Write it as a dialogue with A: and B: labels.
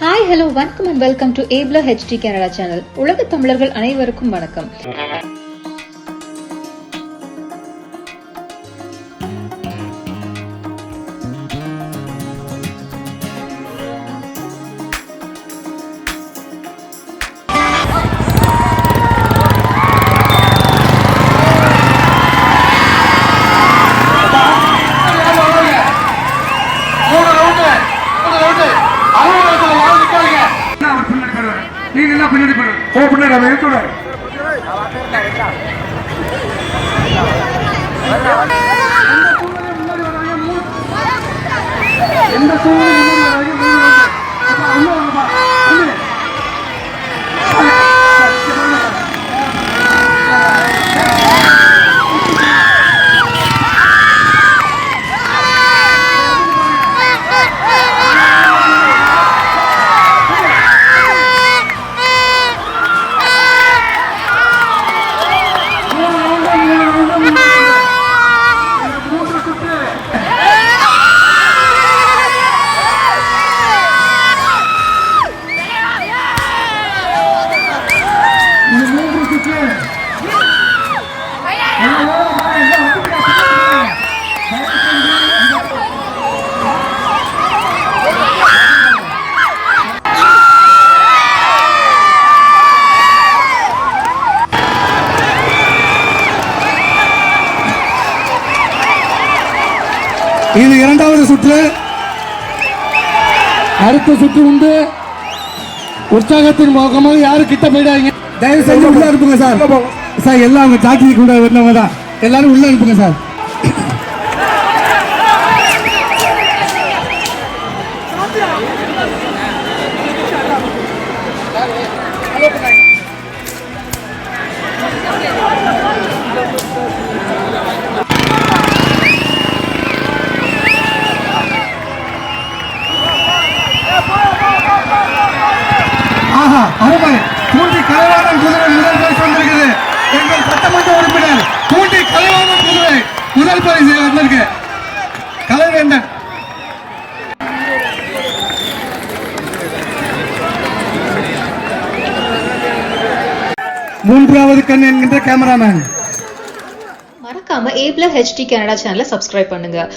A: Hi hello வணக்கம் and welcome to A plus HD Canada channel உலக தமிழர்கள் அனைவருக்கும் வணக்கம்.
B: நீங்க என்ன பின்னாடி போடுவார் ஓ பின்னாடி அவன் எந்த சூழ்நிலை இது இரண்டாவது சுற்று. அடுத்த சுற்று உண்டு. உற்சாகத்தின் முகமாக யாரும் கிட்ட போயிடாதீங்க. தயவு செஞ்சு உள்ள அனுப்புங்க சார். சார் எல்லாம் அவங்க டாக்கி கூட வரலவங்க தான். எல்லாரும் உள்ள அனுப்புங்க சார். அருமை பூண்டி கலைவாணன் குதிரை முதல் பரிசு வந்திருக்குது எங்கள் சட்டமன்ற உறுப்பினர் பூண்டி கலைவாணன் குதிரை முதல் பரிசு வந்திருக்கு. கலைவேந்தன் மூன்றாவது கண் என்கின்ற கேமராமேன்.
A: மறக்காம ஏ பிளஸ் ஹெச்டி கனடா சேனலை சப்ஸ்கிரைப் பண்ணுங்க.